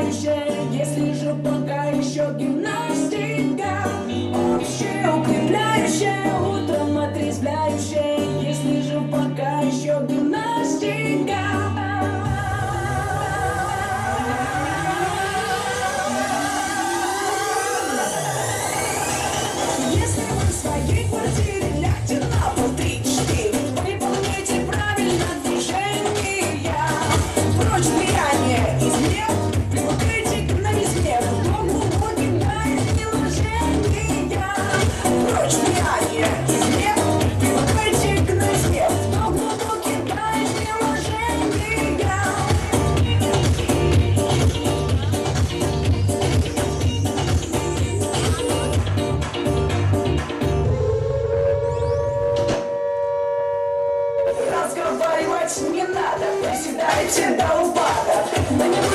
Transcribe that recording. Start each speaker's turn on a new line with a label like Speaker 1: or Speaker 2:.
Speaker 1: еще, если же пока еще гимнастика. Общее укрепляющее, утром отрезвляющее, если же пока еще гимнастика. Разговаривать не надо, приседайте до упада. Но не